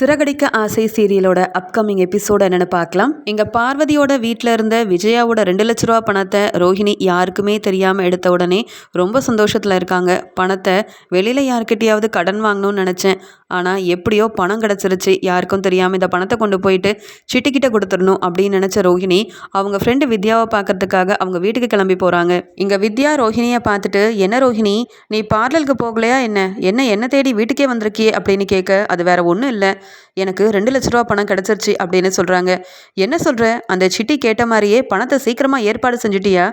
சிறகடிக்க ஆசை சீரியலோட upcoming episode என்னென்னு பார்க்கலாம். எங்கள் பார்வதியோட வீட்டில் இருந்த விஜயாவோட ரெண்டு லட்ச ரூபா பணத்தை ரோஹிணி யாருக்குமே தெரியாமல் எடுத்த உடனே ரொம்ப சந்தோஷத்தில் இருக்காங்க. பணத்தை வெளியில் யார்கிட்டயாவது கடன் வாங்கணும்னு நினச்சேன். ஆனால் எப்படியோ பணம் கிடச்சிருச்சு. யாருக்கும் தெரியாமல் இந்த பணத்தை கொண்டு போயிட்டு சிட்டிக்கிட்ட கொடுத்துடணும் அப்படின்னு நினச்ச ரோஹிணி அவங்க ஃப்ரெண்டு வித்யாவை பார்க்கறதுக்காக அவங்க வீட்டுக்கு கிளம்பி போகிறாங்க இங்கே வித்யா ரோஹிணியை பார்த்துட்டு என்ன ரோஹிணி? நீ பார்லருக்கு போகலையா என்ன? என்ன என்ன தேடி வீட்டுக்கே வந்திருக்கியே? அப்படின்னு கேட்க அது வேற ஒன்றும் இல்லை. எனக்கு ரெண்டு லட்ச ரூபா பணம் கிடச்சிருச்சு அப்படின்னு சொல்கிறாங்க என்ன சொல்கிற அந்த சிட்டி கேட்ட மாதிரியே பணத்தை சீக்கிரமாக ஏற்பாடு செஞ்சுட்டியா?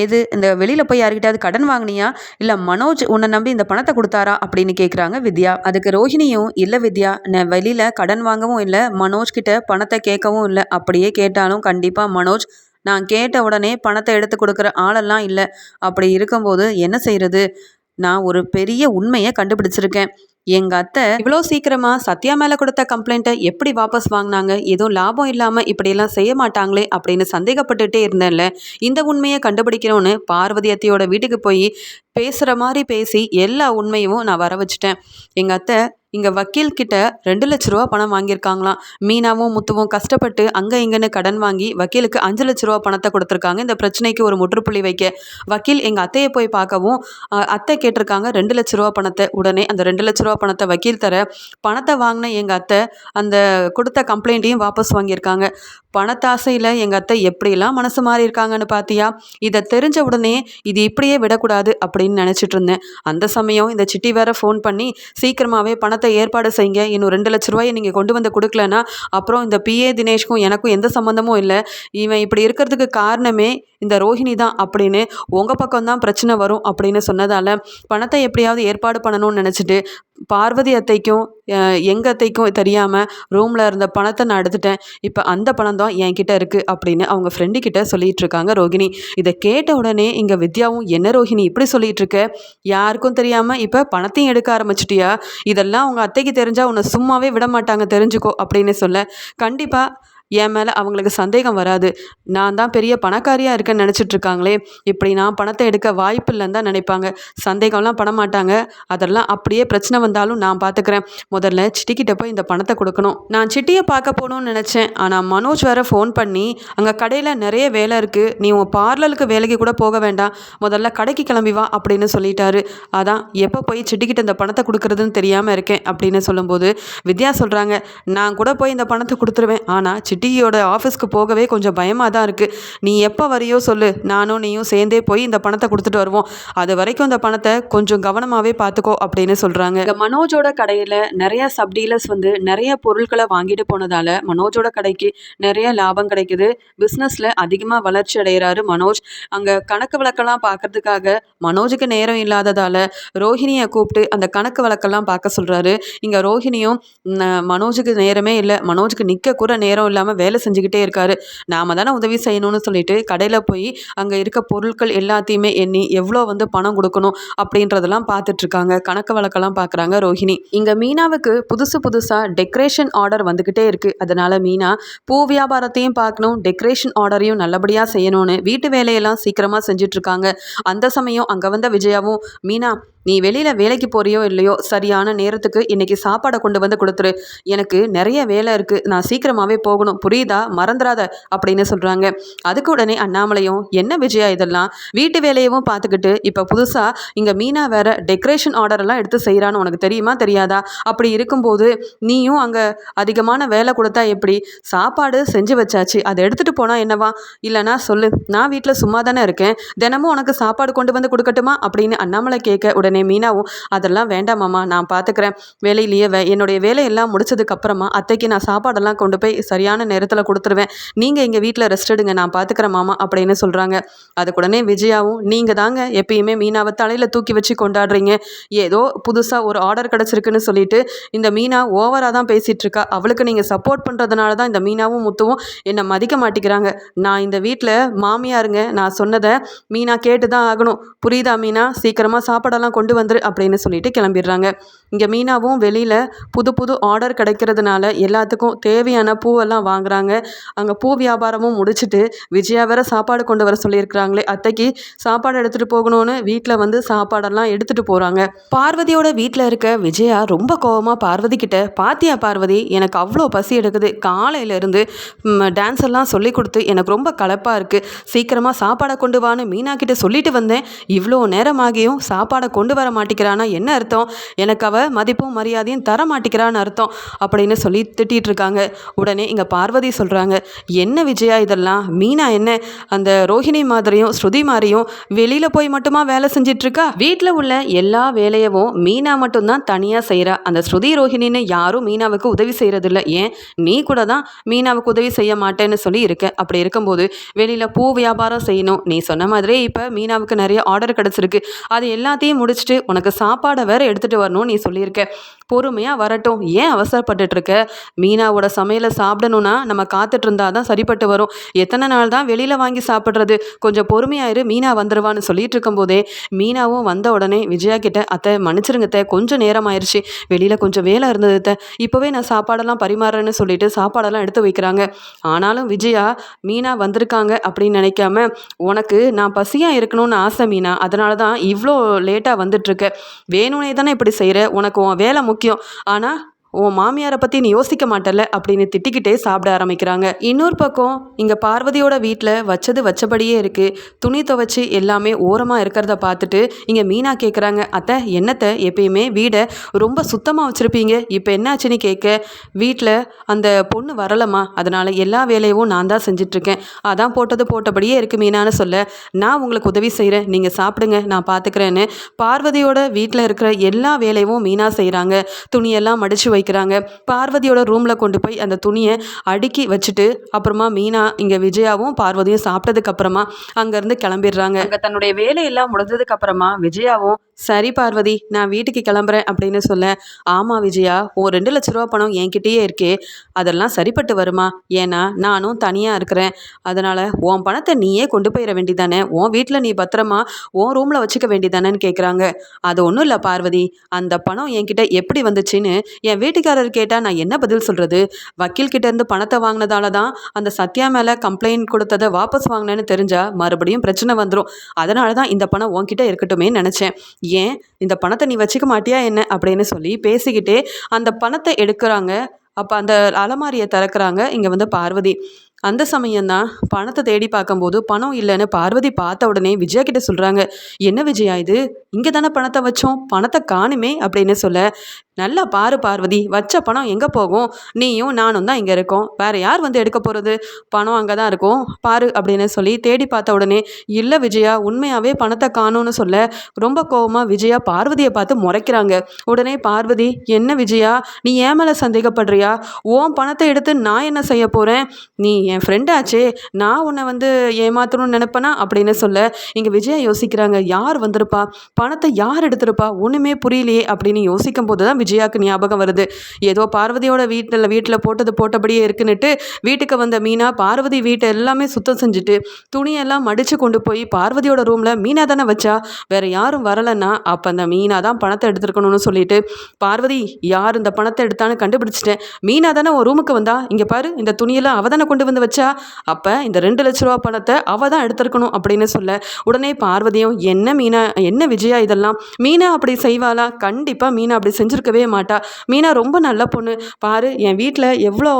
ஏது இந்த வெளியில் போய் யார்கிட்டயாவது கடன் வாங்கினியா? இல்லை மனோஜ் உன்னை நம்பி இந்த பணத்தை கொடுத்தாரா? அப்படின்னு கேட்குறாங்க வித்யா. அதுக்கு ரோஹிணியும் இல்லை வித்யா நான் வெளியில் கடன் வாங்கவும் இல்லை மனோஜ் கிட்ட பணத்தை கேட்கவும் இல்லை. அப்படியே கேட்டாலும் கண்டிப்பாக மனோஜ் நான் கேட்ட உடனே பணத்தை எடுத்து கொடுக்குற ஆளெல்லாம் இல்லை. அப்படி இருக்கும்போது என்ன செய்கிறது நான் ஒரு பெரிய உண்மையை கண்டுபிடிச்சிருக்கேன். எங்க அத்தை இவ்வளோ சீக்கிரமா சத்யா மேல கொடுத்த கம்ப்ளைண்ட்டை எப்படி வாபஸ் வாங்கினாங்க? எதுவும் லாபம் இல்லாம இப்படியெல்லாம் செய்ய மாட்டாங்களே அப்படின்னு சந்தேகப்பட்டுட்டே இருந்தேன்ல. இந்த உண்மையை கண்டுபிடிக்கணும்னு பார்வதி அத்தையோட வீட்டுக்கு போய் பேசுகிற மாதிரி பேசி எல்லா உண்மையும் நான் வர வச்சுட்டேன் எங்கள் அத்தை இங்கே வக்கீல்கிட்ட ரெண்டு லட்ச ரூபா பணம் வாங்கியிருக்காங்களாம். மீனாவும் முத்துவும் கஷ்டப்பட்டு அங்கே இங்கேன்னு கடன் வாங்கி வக்கீலுக்கு அஞ்சு லட்ச ரூபா பணத்தை கொடுத்துருக்காங்க. இந்த பிரச்சனைக்கு ஒரு முற்றுப்புள்ளி வைக்க. வக்கீல் எங்கள் அத்தையை போய் பார்க்கவும் அத்தை கேட்டிருக்காங்க ரெண்டு லட்ச ரூபா பணத்தை. உடனே அந்த ரெண்டு லட்ச ரூபா பணத்தை வக்கீல் தர பணத்தை வாங்கின எங்கள் அத்தை அந்த கொடுத்த கம்ப்ளைண்ட்டையும் வாபஸ் வாங்கியிருக்காங்க. பணத்தாசையில் எங்கள் அத்தை எப்படிலாம் மனசு மாறி இருக்காங்கன்னு பார்த்தியா இதை தெரிஞ்ச உடனே இது இப்படியே விடக்கூடாது அப்படின்னு நினச்சிட்டு இருந்தேன். அந்த சமயம் இந்த சிட்டி வேற ஃபோன் பண்ணி சீக்கிரமாகவே பணத்தை ஏற்பாடு செய்யுங்க. இன்னும் ரெண்டு லட்ச ரூபாயை நீங்கள் கொண்டு வந்து கொடுக்கலன்னா அப்புறம் இந்த பிஏ தினேஷ்க்கும் எனக்கும் எந்த சம்மந்தமும் இல்லை. இவன் இப்படி இருக்கிறதுக்கு காரணமே இந்த ரோஹிணி தான் அப்படின்னு உங்கள் பக்கம் தான் பிரச்சனை வரும் அப்படின்னு சொன்னதால் பணத்தை எப்படியாவது ஏற்பாடு பண்ணணும்னு நினச்சிட்டு பார்வதி அத்தைக்கும் எங்கள் அத்தைக்கும் தெரியாமல் ரூமில் இருந்த பணத்தை நான் எடுத்துட்டேன். இப்போ அந்த பணம் தான் என்கிட்ட இருக்குது அப்படின்னு அவங்க ஃப்ரெண்டு கிட்ட சொல்லிட்டு இருக்காங்க ரோகிணி. இதை கேட்ட உடனே இங்கே வித்யாவும் என்ன ரோஹிணி இப்படி சொல்லிட்டு இருக்க? யாருக்கும் தெரியாமல் இப்போ பணத்தையும் எடுக்க ஆரம்பிச்சிட்டியா? இதெல்லாம் அவங்க அத்தைக்கு தெரிஞ்சால் உன்னை சும்மாவே விட மாட்டாங்க தெரிஞ்சுக்கோ அப்படின்னு சொல்ல. கண்டிப்பாக என் மேலே அவங்களுக்கு சந்தேகம் வராது. நான் தான் பெரிய பணக்காரியாக இருக்கேன்னு நினச்சிட்ருக்காங்களே. இப்படி நான் பணத்தை எடுக்க வாய்ப்பு இல்லைன்னு தான் நினைப்பாங்க. சந்தேகம்லாம் பண்ண மாட்டாங்க. அதெல்லாம் அப்படியே பிரச்சனை வந்தாலும் நான் பார்த்துக்கிறேன் முதல்ல சிட்டிக்கிட்ட போய் இந்த பணத்தை கொடுக்கணும். நான் சிட்டியை பார்க்க போகணும்னு நினச்சேன். ஆனால் மனோஜ் வேற ஃபோன் பண்ணி அங்கே கடையில் நிறைய வேலை இருக்குது நீ உன் பார்லருக்கு வேலைக்கு கூட போக வேண்டாம். முதல்ல கடைக்கு கிளம்பி வா அப்படின்னு சொல்லிட்டாரு. அதான் எப்போ போய் சிட்டிக்கிட்ட இந்த பணத்தை கொடுக்குறதுன்னு தெரியாமல் இருக்கேன் அப்படின்னு சொல்லும்போது வித்யா சொல்கிறாங்க நான் கூட போய் இந்த பணத்தை கொடுத்துருவேன். ஆனால் சிட்டியோட ஆஃபீஸ்க்கு போகவே கொஞ்சம் பயமாக தான் இருக்குது நீ எப்போ வரையோ சொல்லு. நானும் நீயும் சேர்ந்தே போய் இந்த பணத்தை கொடுத்துட்டு வருவோம். அது வரைக்கும் இந்த பணத்தை கொஞ்சம் கவனமாகவே பார்த்துக்கோ அப்படின்னு சொல்கிறாங்க இந்த மனோஜோட கடையில் நிறைய சப் டீலர்ஸ் வந்து நிறைய பொருட்களை வாங்கிட்டு போனதால் மனோஜோட கடைக்கு நிறைய லாபம் கிடைக்குது. பிஸ்னஸில் அதிகமாக வளர்ச்சி அடைகிறாரு மனோஜ். அங்கே கணக்கு வழக்கெல்லாம் பார்க்கறதுக்காக மனோஜுக்கு நேரம் இல்லாததால் ரோஹிணியை கூப்பிட்டு அந்த கணக்கு வழக்கெல்லாம் பார்க்க சொல்கிறாரு இங்கே ரோஹிணியும் மனோஜுக்கு நேரமே இல்லை. மனோஜுக்கு நிற்க கூட நேரம் இல்லாமல் இல்லாமல் வேலை செஞ்சுக்கிட்டே இருக்காரு. நாம் தானே உதவி செய்யணும்னு சொல்லிட்டு கடையில் போய் அங்கே இருக்க பொருட்கள் எல்லாத்தையுமே எண்ணி எவ்வளோ வந்து பணம் கொடுக்கணும் அப்படின்றதெல்லாம் பார்த்துட்ருக்காங்க கணக்கு வழக்கெல்லாம் பார்க்குறாங்க ரோஹிணி. இங்கே மீனாவுக்கு புதுசு புதுசாக டெக்கரேஷன் ஆர்டர் வந்துக்கிட்டே இருக்குது அதனால் மீனா பூ வியாபாரத்தையும் பார்க்கணும் டெக்கரேஷன் ஆர்டரையும் நல்லபடியாக செய்யணும்னு வீட்டு வேலையெல்லாம் சீக்கிரமாக செஞ்சிட்ருக்காங்க அந்த சமயம் அங்கே வந்த விஜயாவும் மீனா நீ வெளியில் வேலைக்கு போறியோ இல்லையோ சரியான நேரத்துக்கு இன்னைக்கு சாப்பாடை கொண்டு வந்து கொடுத்துரு. எனக்கு நிறைய வேலை இருக்குது நான் சீக்கிரமாகவே போகணும். புரியுதா? மறந்துடாத அப்படின்னு சொல்கிறாங்க அதுக்கு உடனே அண்ணாமலையும் என்ன விஜயா இதெல்லாம்? வீட்டு வேலையவும் பார்த்துக்கிட்டு இப்போ புதுசாக இங்கே மீனா வேற டெக்கரேஷன் ஆர்டரெல்லாம் எடுத்து செய்கிறான்னு உனக்கு தெரியுமா தெரியாதா? அப்படி இருக்கும்போது நீயும் அங்கே அதிகமான வேலை கொடுத்தா எப்படி? சாப்பாடு செஞ்சு வச்சாச்சு. அதை எடுத்துகிட்டு போனால் என்னவா? இல்லைனா சொல்லு. நான் வீட்டில் சும்மா தானே இருக்கேன். தினமும் உனக்கு சாப்பாடு கொண்டு வந்து கொடுக்கட்டுமா? அப்படின்னு அண்ணாமலை கேட்க உடனே மீனாவும் அதெல்லாம் வேண்டாமாம்மா நான் பார்த்துக்கிறேன் வேலையிலேயே வே என்னுடைய வேலையெல்லாம் முடிச்சதுக்கப்புறமா அத்தைக்கு நான் சாப்பாடெல்லாம் கொண்டு போய் சரியான நேரத்தில் கொடுத்துருவேன். நீங்கள் எங்கள் வீட்டில் ரெஸ்ட் எடுங்க நான் பார்த்துக்கிறேன் மாமா அப்படின்னு சொல்கிறாங்க அதுக்குடனே விஜயாவும் நீங்கள் தாங்க எப்பயுமே மீனாவை தலையில் தூக்கி வச்சு கொண்டாடுறீங்க. ஏதோ புதுசாக ஒரு ஆர்டர் கிடச்சிருக்குன்னு சொல்லிட்டு இந்த மீனா ஓவராக தான் பேசிகிட்டு இருக்கா. அவளுக்கு நீங்கள் சப்போர்ட் பண்ணுறதுனால தான் இந்த மீனாவும் முத்துவும் என்னை மதிக்க மாட்டேங்கிறாங்க. நான் இந்த வீட்டில் மாமியாருங்க. நான் சொன்னதை மீனா கேட்டு தான் ஆகணும். புரியுதா மீனா? சீக்கிரமாக சாப்பாடெல்லாம் கொண்டு வந்துரு அப்படின்னு சொல்லிட்டு கிளம்பிடுறாங்க. இங்கே மீனாவும் வெளியில் புது புது ஆர்டர் கிடைக்கிறதுனால எல்லாத்துக்கும் தேவையான பூவெல்லாம் வாங்குறாங்க. அங்கே பூ வியாபாரமும் முடிச்சுட்டு விஜயா வேற சாப்பாடு கொண்டு வர சொல்லியிருக்கிறாங்களே அத்தைக்கு சாப்பாடு எடுத்துகிட்டு போகணும்னு வீட்டில் வந்து சாப்பாடெல்லாம் எடுத்துகிட்டு போகிறாங்க பார்வதியோட வீட்டில் இருக்க விஜயா ரொம்ப கோவமாக பார்வதி கிட்ட பாத்தியா பார்வதி எனக்கு அவ்வளோ பசி எடுக்குது. காலையிலேருந்து டான்ஸ் எல்லாம் சொல்லி கொடுத்து எனக்கு ரொம்ப கலப்பாக இருக்குது சீக்கிரமாக சாப்பாடை கொண்டு வான்னு மீனா கிட்ட சொல்லிட்டு வந்தேன். இவ்வளோ நேரமாகியும் சாப்பாடை கொண்டு வர மாட்டேங்கிறானா என்ன அர்த்தம்? எனக்கு அவள் மதிப்பும் மரியாதையும் தர மாட்டேங்கிறான்னு அர்த்தம் அப்படின்னு சொல்லி திட்டிகிட்டு இருக்காங்க உடனே இங்கே பார்வதி சொல்கிறாங்க என்ன விஜயா இதெல்லாம்? மீனா என்ன? அந்த ரோஹிணி மாதிரியும் ஸ்ருதி மாதிரியும் வெளியில் போய் மட்டுமா வேலை செஞ்சிட்ருக்கா? வீட்டில் உள்ள எல்லா வேலையவும் மீனா மட்டும்தான் தனியாக செய்கிறா அந்த ஸ்ருதி ரோஹிணின்னு யாரும் மீனாவுக்கு உதவி செய்கிறதில்ல ஏன்? நீ கூட தான் மீனாவுக்கு உதவி செய்ய மாட்டேன்னு சொல்லி இருக்க. அப்படி இருக்கும்போது வெளியில் பூ வியாபாரம் செய்யணும். நீ சொன்ன மாதிரியே இப்போ மீனாவுக்கு நிறைய ஆர்டர் கிடச்சிருக்கு. அது எல்லாத்தையும் முடிச்சு குளிச்சுட்டு உனக்கு சாப்பாடை வேற எடுத்துகிட்டு வரணும்னு நீ சொல்லியிருக்க. பொறுமையாக வரட்டும். ஏன் அவசரப்பட்டுட்டு இருக்க மீனாவோட சமையலை சாப்பிடணும்னா நம்ம காத்துட்டு இருந்தா தான் சரிப்பட்டு வரும். எத்தனை நாள் தான் வெளியில் வாங்கி சாப்பிட்றது? கொஞ்சம் பொறுமையாயிரு மீனா வந்துருவான்னு சொல்லிட்டு இருக்கும்போதே மீனாவும் வந்த உடனே விஜயா கிட்ட அத்தை மன்னிச்சிருங்கத்த கொஞ்சம் நேரம் ஆயிடுச்சு வெளியில் கொஞ்சம் வேலை இருந்தது அத்தை. இப்போவே நான் சாப்பாடெல்லாம் பரிமாறுறேன்னு சொல்லிட்டு சாப்பாடெல்லாம் எடுத்து வைக்கிறாங்க. ஆனாலும் விஜயா மீனா வந்திருக்காங்க அப்படின்னு நினைக்காம உனக்கு நான் பசியாக இருக்கணும்னு ஆசை மீனா. அதனால தான் இவ்வளோ லேட்டாக வந்து வந்துட்டுருக்கு. வேணும்னே தானே இப்படி செய்கிற உனக்கு உன் வேலை முக்கியம். ஆனால் உன் மாமியாரை பற்றி நீ யோசிக்க மாட்டல அப்படின்னு திட்டிக்கிட்டே சாப்பிட ஆரம்பிக்கிறாங்க. இன்னொரு பக்கம் இங்கே பார்வதியோட வீட்டில் வச்சது வச்சபடியே இருக்குது துணி துவைச்சி எல்லாமே ஓரமாக இருக்கிறத பார்த்துட்டு இங்கே மீனா கேட்குறாங்க அத்தை என்னத்தை? எப்பயுமே வீடை ரொம்ப சுத்தமாக வச்சுருப்பீங்க. இப்போ என்னாச்சுன்னு கேட்க வீட்டில் அந்த பொண்ணு வரலம்மா. அதனால் எல்லா வேலையும் நான் தான் செஞ்சிட்ருக்கேன். அதான் போட்டது போட்டபடியே இருக்குது மீனான்னு சொல்ல. நான் உங்களுக்கு உதவி செய்கிறேன் நீங்கள் சாப்பிடுங்க. நான் பார்த்துக்கிறேன்னு பார்வதியோட வீட்டில் இருக்கிற எல்லா வேலையும் மீனா செய்கிறாங்க துணியெல்லாம் மடித்து வைக்க வைக்கிறாங்க. பார்வதியோட ரூமில் கொண்டு போய் அந்த துணியை அடுக்கி வச்சுட்டு அப்புறமா மீனா இங்கே விஜயாவும் பார்வதியும் சாப்பிட்டதுக்கு அப்புறமா அங்கேருந்து கிளம்பிடுறாங்க. அங்கே தன்னுடைய வேலையெல்லாம் முடிஞ்சதுக்கு அப்புறமா விஜயாவும் சரி பார்வதி நான் வீட்டுக்கு கிளம்புறேன் அப்படின்னு சொல்ல ஆமாம் விஜயா உன் ரெண்டு லட்ச ரூபா பணம் என்கிட்டயே இருக்கே. அதெல்லாம் சரிப்பட்டு வருமா? ஏன்னா நானும் தனியாக இருக்கிறேன். அதனால் உன் பணத்தை நீயே கொண்டு போயிட வேண்டிதானே? உன் வீட்டில் நீ பத்திரமா உன் ரூமில் வச்சுக்க வேண்டிதானேன்னு கேட்குறாங்க அது ஒன்றும் இல்லை பார்வதி. அந்த பணம் என்கிட்ட எப்படி வந்துச்சுன்னு என் வீட்டுக்காரர் கேட்டால் நான் என்ன பதில் சொல்கிறது வக்கீல்கிட்ட இருந்து பணத்தை வாங்கினதால தான் அந்த சத்யா மேலே கம்ப்ளைண்ட் கொடுத்ததை வாபஸ் வாங்கினேன்னு தெரிஞ்சால் மறுபடியும் பிரச்சனை வந்துடும் அதனால தான் இந்த பணம் உன்கிட்ட இருக்கட்டுமே நினச்சேன். ஏன் இந்த பணத்தை நீ வச்சுக்க மாட்டியா என்ன அப்படின்னு சொல்லி பேசிக்கிட்டே அந்த பணத்தை எடுக்கிறாங்க. அப்போ அந்த அலமாரியை திறக்கிறாங்க இங்கே வந்து பார்வதி. அந்த சமயம்தான் பணத்தை தேடி பார்க்கும்போது பணம் இல்லைன்னு பார்வதி பார்த்த உடனே விஜயா கிட்ட சொல்கிறாங்க என்ன விஜயா இது? இங்கே தானே பணத்தை வச்சோம்? பணத்தை காணுமே? அப்படின்னு சொல்ல நல்லா பாரு பார்வதி வச்ச பணம் எங்கே போகும்? நீயும் நானும் தான் இங்கே இருக்கோம். வேறு யார் வந்து எடுக்க போகிறது பணம் அங்கே தான் இருக்கும். பாரு அப்படின்னு சொல்லி தேடி பார்த்த உடனே இல்லை விஜயா உண்மையாகவே பணத்தை காணும்னு சொல்ல ரொம்ப கோவமாக விஜயா பார்வதியை பார்த்து முறைக்கிறாங்க. உடனே பார்வதி என்ன விஜயா நீ ஏன் மேலே சந்தேகப்படுறியா? ஓன் பணத்தை எடுத்து நான் என்ன செய்ய போகிறேன் நீ என் ஃப்ரெண்டாச்சே நான் உன்னை வந்து ஏமாத்தணும்னு நினைப்பேனா? அப்படின்னு சொல்ல இங்கே விஜயா யோசிக்கிறாங்க யார் வந்திருப்பா? பணத்தை யார் எடுத்திருப்பா? ஒன்றுமே புரியலையே அப்படின்னு யோசிக்கும் போது தான் விஜயாவுக்கு ஞாபகம் வருது. ஏதோ பார்வதியோட வீட்டில் வீட்டில் போட்டது போட்டபடியே இருக்குன்னுட்டு வீட்டுக்கு வந்த மீனா பார்வதி வீட்டை எல்லாமே சுத்தம் செஞ்சுட்டு துணியெல்லாம் மடித்து கொண்டு போய் பார்வதியோட ரூமில் மீனா தானே வச்சா? வேறு யாரும் வரலைன்னா அப்போ அந்த மீனா தான் பணத்தை எடுத்துருக்கணும்னு சொல்லிட்டு பார்வதி யார் இந்த பணத்தை எடுத்தான்னு கண்டுபிடிச்சிட்டேன். மீனா தானே ஒரு ரூமுக்கு வந்தா? இங்கே பாரு இந்த துணியெல்லாம் அவ தானே கொண்டு வந்து வச்சா அப்போ இந்த ரெண்டு லட்ச ரூபா பணத்தை அவள் தான் எடுத்திருக்கணும் அப்படின்னு சொல்ல உடனே பார்வதியும் என்ன மீனா என்ன விஜயா இதெல்லாம்? மீனா அப்படி செய்வாளா? கண்டிப்பாக மீனா அப்படி செஞ்சுருக்கவே மாட்டா. மீனா ரொம்ப நல்ல பொண்ணு. பாரு என் வீட்டில் எவ்வளோ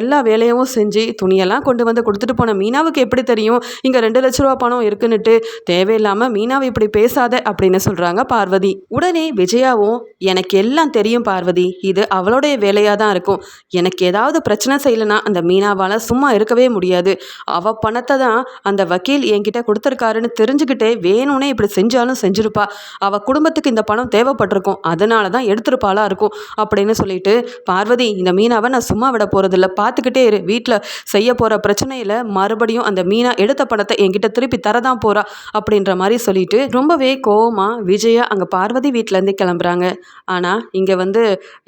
எல்லா வேலையும் செஞ்சு துணியெல்லாம் கொண்டு வந்து கொடுத்துட்டு போன மீனாவுக்கு எப்படி தெரியும்? இங்கே ரெண்டு லட்ச ரூபா பணம் இருக்குன்னுட்டு தேவையில்லாமல் மீனாவை இப்படி பேசாத அப்படின்னு சொல்கிறாங்க பார்வதி. உடனே விஜயாவும் எனக்கு எல்லாம் தெரியும் பார்வதி. இது அவளுடைய வேலையாக தான் இருக்கும். எனக்கு ஏதாவது பிரச்சனை செய்யலைன்னா அந்த மீனாவால் சும்மா இருக்கவே முடியாது. அவ பணத்தை தான் அந்த வக்கீல் என்கிட்ட கொடுத்துருக்காருன்னு தெரிஞ்சுக்கிட்டே வேணும்னே இப்படி செஞ்சாலும் செஞ்சிருப்பா. அவ குடும்பத்துக்கு இந்த பணம் தேவைப்பட்டிருக்கும். அதனால தான் எடுத்திருப்பாளா இருக்கும் அப்படின்னு சொல்லிட்டு பார்வதி இந்த மீனாவை நான் சும்மா விட போகிறதில்ல பார்த்துக்கிட்டே இரு. வீட்டில் செய்ய போகிற பிரச்சனையில் மறுபடியும் அந்த மீனா எடுத்த பணத்தை என்கிட்ட திருப்பி தரதான் போகிறா அப்படின்ற மாதிரி சொல்லிட்டு ரொம்பவே கோவமாக விஜயா அங்கே பார்வதி வீட்டிலேருந்து கிளம்புறாங்க. ஆனால் இங்கே வந்து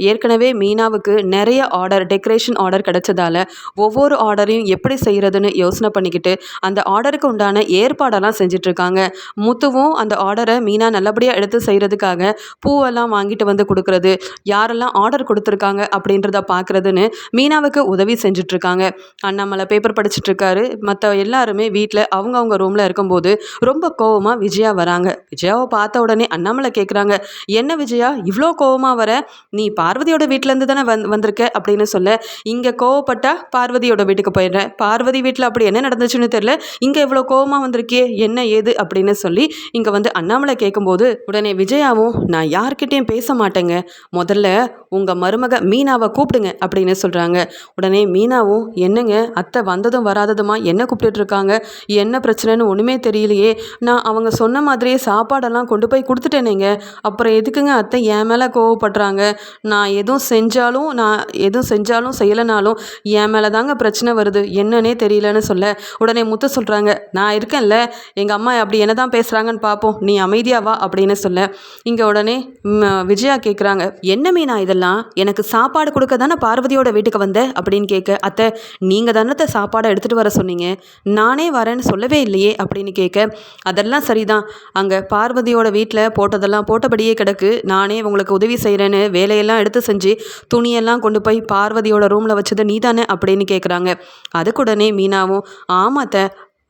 ஏற்கனவே மீனாவுக்கு நிறைய ஆர்டர் டெக்கரேஷன் ஆர்டர் கிடைச்சதால ஒவ்வொரு ஆர்டரையும் எப்படி செய்கிறதுன்னு யோசனை பண்ணிக்கிட்டு அந்த ஆர்டருக்கு உண்டான ஏற்பாடெல்லாம் செஞ்சிட்ருக்காங்க. முத்துவும் அந்த ஆர்டரை மீனா நல்லபடியாக எடுத்து செய்கிறதுக்காக பூவெல்லாம் வாங்கிட்டு வந்து கொடுக்குறது யாரெல்லாம் ஆர்டர் கொடுத்துருக்காங்க அப்படின்றத பார்க்குறதுன்னு மீனாவுக்கு உதவி செஞ்சிட்ருக்காங்க. அண்ணாமலை பேப்பர் படிச்சுட்ருக்காரு. மற்ற எல்லாருமே வீட்டில் அவங்கவுங்க ரூமில் இருக்கும்போது ரொம்ப கோவமாக விஜயா வராங்க. விஜயாவை பார்த்த உடனே அண்ணாமலை கேட்குறாங்க என்ன விஜயா இவ்வளோ கோவமாக வர? நீ பார்வதியோட வீட்டிலேருந்து தானே வந் வந்திருக்க? அப்படின்னு சொல்ல இங்கே கோவப்பட்டா பார்வதியோட வீட்டுக்கு போயிடுறேன். பார்வதி வீட்டில் அப்படி என்ன நடந்துச்சுன்னு தெரில இங்கே இவ்வளோ கோவமாக வந்திருக்கே என்ன ஏது அப்படின்னு சொல்லி இங்கே வந்து அண்ணாமலை கேட்கும்போது உடனே விஜயாவும் நான் யார்கிட்டயும் பேச மாட்டேங்க. முதல்ல உங்கள் மருமக மீனாவை கூப்பிடுங்க அப்படின்னு சொல்கிறாங்க உடனே மீனாவும் என்னங்க? அத்தை வந்ததும் வராததுமா? என்ன கூப்பிட்டுட்ருக்காங்க என்ன பிரச்சனைன்னு ஒன்றுமே தெரியலையே. நான் அவங்க சொன்ன மாதிரியே சாப்பாடெல்லாம் கொண்டு போய் கொடுத்துட்டேனேங்க. அப்புறம் எதுக்குங்க அத்தை என் மேலே கோவப்படுறாங்க? நான் எதுவும் செஞ்சாலும் நான் எதுவும் செஞ்சாலும் செய்யலைனாலும் என் மேலே தாங்க பிரச்சனை வருது? என்னன்னே தெரியலன்னு சொல்ல உடனே முத்து சொல்கிறாங்க நான் இருக்கேன்ல எங்கள் அம்மா அப்படி என்ன தான் பேசுகிறாங்கன்னு பார்ப்போம் நீ அமைதியாக வா அப்படின்னு சொல்ல. இங்கே உடனே விஜயா கேட்குறாங்க என்ன மீனா இதெல்லாம்? எனக்கு சாப்பாடு கொடுக்க தானே பார்வதியோட வீட்டுக்கு வந்த? அப்படின்னு கேட்க அத்தை நீங்கள் தானே சாப்பாடை எடுத்துகிட்டு வர சொன்னீங்க? நானே வரேன்னு சொல்லவே இல்லையே அப்படின்னு கேட்க அதெல்லாம் சரிதான். அங்கே பார்வதியோட வீட்டில் போட்டதெல்லாம் போட்டபடியே கிடக்கு. நானே உங்களுக்கு உதவி செய்கிறேன்னு வேலையெல்லாம் எடுத்து செஞ்சு துணியெல்லாம் கொண்டு போய் பார்வதியோட ரூமில் வச்சது நீ தானே அப்படின்னு கேட்குறாங்க அதுக்குடனே மீனாவும் ஆமாத்த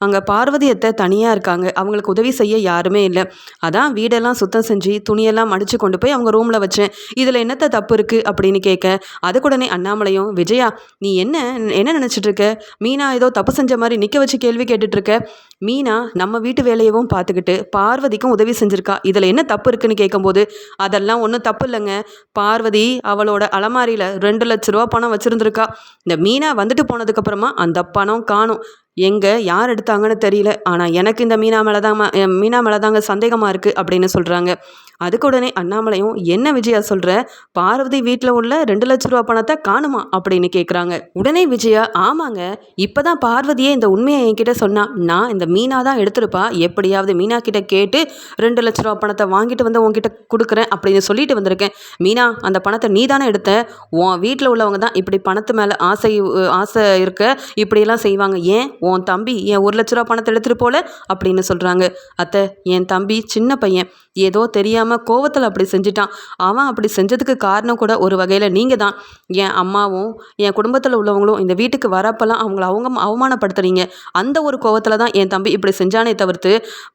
அங்கே பார்வதியத்தை தனியாக இருக்காங்க. அவங்களுக்கு உதவி செய்ய யாருமே இல்லை. அதான் வீடெல்லாம் சுத்தம் செஞ்சு துணியெல்லாம் மடித்து கொண்டு போய் அவங்க ரூமில் வச்சேன். இதில் என்னத்த தப்பு இருக்குது அப்படின்னு கேட்க அதுக்குடனே அண்ணாமலையும் விஜயா நீ என்ன என்ன நினச்சிட்டு இருக்க? மீனா ஏதோ தப்பு செஞ்ச மாதிரி நிற்க வச்சு கேள்வி கேட்டுட்ருக்க மீனா நம்ம வீட்டு வேலையவும் பார்த்துக்கிட்டு பார்வதிக்கும் உதவி செஞ்சுருக்கா. இதில் என்ன தப்பு இருக்குன்னு கேட்கும்போது அதெல்லாம் ஒன்றும் தப்பு இல்லைங்க. பார்வதி அவளோட அலமாரியில் ரெண்டு லட்ச ரூபா பணம் வச்சுருந்துருக்கா. இந்த மீனா வந்துட்டு போனதுக்கப்புறமா அந்த பணம் காணும். எங்கே யார் எடுத்தாங்கன்னு தெரியல. ஆனால் எனக்கு இந்த மீனா மேலே தான் மீனா மேலே தாங்க சந்தேகமாக இருக்குது அப்படின்னு சொல்கிறாங்க அதுக்கு உடனே அண்ணாமலையும் என்ன விஜயா சொல்கிற பார்வதி வீட்டில் உள்ள ரெண்டு லட்ச ரூபா பணத்தை காணுமா? அப்படின்னு கேட்குறாங்க உடனே விஜயா ஆமாங்க இப்போ தான் பார்வதியே இந்த உண்மையை என்கிட்ட சொன்னா நான் இந்த மீனா தான் எடுத்திருப்பா. எப்படியாவது மீனா கிட்ட கேட்டு ரெண்டு லட்ச ரூபா பணத்தை வாங்கிட்டு வந்து உங்ககிட்ட கொடுக்குறேன் அப்படின்னு சொல்லிட்டு வந்திருக்கேன். மீனா அந்த பணத்தை நீ தானே எடுத்த? உன் வீட்டில் உள்ளவங்க தான் இப்படி பணத்து மேலே ஆசை ஆசை இருக்க இப்படியெல்லாம் செய்வாங்க. ஏன்? உன் தம்பி என் ஒரு லட்ச ரூபா பணத்தை எடுத்துகிட்டு போல? அப்படின்னு சொல்கிறாங்க அத்தை என் தம்பி சின்ன பையன். ஏதோ தெரியாமல் கோவத்தில் அப்படி செஞ்சிட்டான். அவன் அப்படி செஞ்சதுக்கு காரணம் கூட ஒரு வகையில் நீங்கள் தான் என் அம்மாவும் என் குடும்பத்தில் உள்ளவங்களும் இந்த வீட்டுக்கு வரப்பெல்லாம் அவங்கள அவங்க அவமானப்படுத்துறீங்க. அந்த ஒரு கோவத்தில் தான் என் தம்பி இப்படி செஞ்சானே தவிர்த்து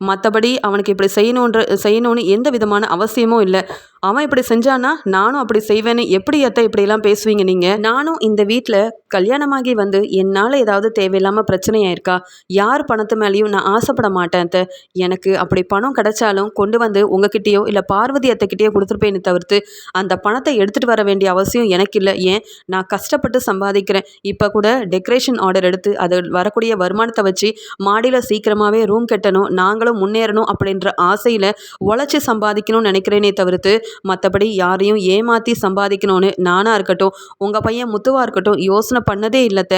மற்றபடி அவனுக்கு இப்படி செய்யணுன்ற செய்யணும்னு எந்த விதமான அவசியமும் இல்லை. அவன் இப்படி செஞ்சானா நானும் அப்படி செய்வேன்னு எப்படி அத்தை இப்படியெல்லாம் பேசுவீங்க நீங்கள் நானும் இந்த வீட்டில் கல்யாணமாகி வந்து என்னால் ஏதாவது தேவையில்லாமல் பிரச்சனையாயிருக்கா? யார் பணத்து மேலேயும் நான் ஆசைப்பட மாட்டேன் அத்தை. எனக்கு அப்படி பணம் கிடைச்சாலும் கொண்டு வந்து உங்ககிட்டயோ இல்லை பார்வதி அத்தைக்கிட்டேயோ கொடுத்துருப்பேன்னு தவிர்த்து அந்த பணத்தை எடுத்துகிட்டு வர வேண்டிய அவசியம் எனக்கு இல்லை. ஏன்? நான் கஷ்டப்பட்டு சம்பாதிக்கிறேன். இப்போ கூட டெக்கரேஷன் ஆர்டர் எடுத்து அது வரக்கூடிய வருமானத்தை வச்சு மாடியில் சீக்கிரமாகவே ரூம் கட்டணும் நாங்களும் முன்னேறணும் அப்படின்ற ஆசையில் உழைச்சி சம்பாதிக்கணும்னு நினைக்கிறேனே தவிர்த்து மற்றபடி யாரையும் ஏமாற்றி சம்பாதிக்கணும்னு நானாக இருக்கட்டும் உங்கள் பையன் முத்துவாக இருக்கட்டும் யோசனை பண்ணதே இல்லத்த.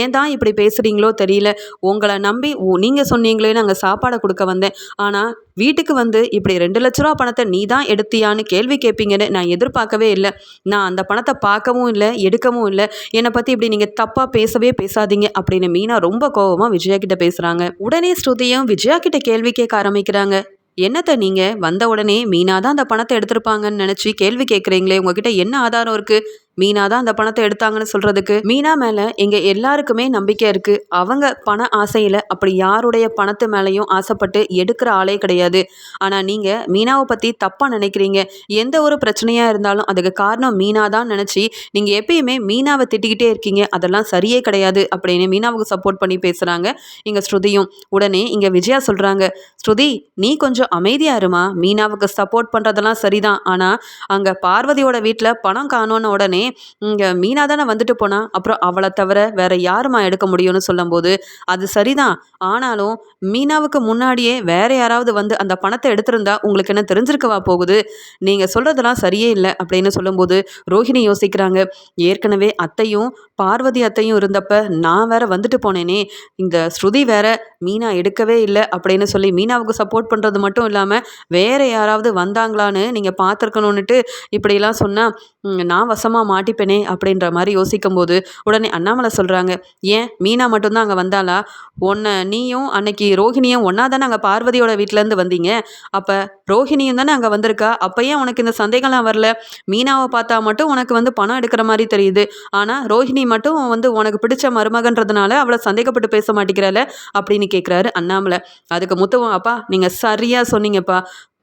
ஏன் தான் இப்படி பேசுகிறீங்களோ தெரியல. உங்களை நம்பி நீங்கள் சொன்னீங்களே நாங்கள் சாப்பாடை கொடுக்க வந்தேன். ஆனால் வீட்டுக்கு வந்து இப்படி ரெண்டு லட்ச ரூபா பணத்தை நீ தான் எடுத்தியான்னு கேள்வி கேட்பீங்கன்னு நான் எதிர்பார்க்கவே இல்லை. நான் அந்த பணத்தை பார்க்கவும் இல்லை எடுக்கவும் இல்லை. என்னை பற்றி இப்படி நீங்கள் தப்பாக பேசவே பேசாதீங்க அப்படின்னு மீனா ரொம்ப கோவமாக விஜயா கிட்ட பேசுகிறாங்க உடனே ஸ்ருதியும் விஜயா கிட்ட கேள்வி கேட்க ஆரம்பிக்கிறாங்க. என்னத்த நீங்கள் வந்த உடனே மீனா தான் அந்த பணத்தை எடுத்திருப்பாங்கன்னு நினச்சி கேள்வி கேட்குறீங்களே உங்ககிட்ட என்ன ஆதாரம் இருக்குது மீனா தான் அந்த பணத்தை எடுத்தாங்கன்னு சொல்கிறதுக்கு மீனா மேலே எங்க எல்லாருக்குமே நம்பிக்கை இருக்குது அவங்க பண ஆசையில் அப்படி யாருடைய பணத்து மேலேயும் ஆசைப்பட்டு எடுக்கிற ஆளே கிடையாது. ஆனால் நீங்கள் மீனாவை பற்றி தப்பாக நினைக்கிறீங்க. எந்த ஒரு பிரச்சனையாக இருந்தாலும் அதுக்கு காரணம் மீனா தான் நினச்சி நீங்கள் எப்பயுமே மீனாவை திட்டிக்கிட்டே இருக்கீங்க. அதெல்லாம் சரியே கிடையாது அப்படின்னு மீனாவுக்கு சப்போர்ட் பண்ணி பேசுகிறாங்க இங்கே ஸ்ருதியும். உடனே இங்கே விஜயா சொல்கிறாங்க ஸ்ருதி நீ கொஞ்சம் அமைதியா இருமா. மீனாவுக்கு சப்போர்ட் பண்ணுறதெல்லாம் சரிதான். ஆனால் அங்கே பார்வதியோட வீட்டில் பணம் காணோன்னு உடனே இங்கே மீனா தானே வந்துட்டு போனா? அப்புறம் அவளை தவிர வேற யாருமா எடுக்க முடியும்னு சொல்லும்போது அது சரிதான். ஆனாலும் மீனாவுக்கு முன்னாடியே வேற யாராவது வந்து அந்த பணத்தை எடுத்திருந்தா உங்களுக்கு என்ன தெரிஞ்சிருக்கவா போகுது? நீங்கள் சொல்கிறதெல்லாம் சரியே இல்லை அப்படின்னு சொல்லும்போது ரோஹிணி யோசிக்கிறாங்க. ஏற்கனவே அத்தையும் பார்வதி அத்தையும் இருந்தப்ப நான் வேற வந்துட்டு போனேனே. இந்த ஸ்ருதி வேற மீனா எடுக்கவே இல்லை அப்படின்னு சொல்லி மீனாவுக்கு சப்போர்ட் பண்ணுறது மட்டும் இல்லாமல் வேற யாராவது வந்தாங்களான்னு நீங்கள் பார்த்துருக்கணுன்னுட்டு இப்படியெல்லாம் சொன்னால் நான் வசமாக மாட்டிப்பேனே அப்படின்ற மாதிரி யோசிக்கும் போது உடனே அண்ணாமலை சொல்கிறாங்க ஏன்? மீனா மட்டும்தான் அங்கே வந்தாளா? உன்னை நீயும் அன்னைக்கு ரோஹிணியும் ஒன்றா தானே அங்கே பார்வதியோட வீட்டிலேருந்து வந்தீங்க? அப்போ ரோஹிணியும் தானே அங்கே வந்திருக்கா? அப்போ ஏன் உனக்கு இந்த சந்தேகம்லாம் வரல? மீனாவை பார்த்தா மட்டும் உனக்கு வந்து பணம் எடுக்கிற மாதிரி தெரியுது. ஆனால் ரோஹிணி மட்டும் வந்து உனக்கு பிடிச்ச மருமகன்றதுனால அவளை சந்தேகப்பட்டு பேச மாட்டேங்கிறாள அப்படின்னு கேட்குறாரு அண்ணாமலை. அதுக்கு முத்துவம் அப்பா நீங்கள் சரியாக சொன்னீங்கப்பா.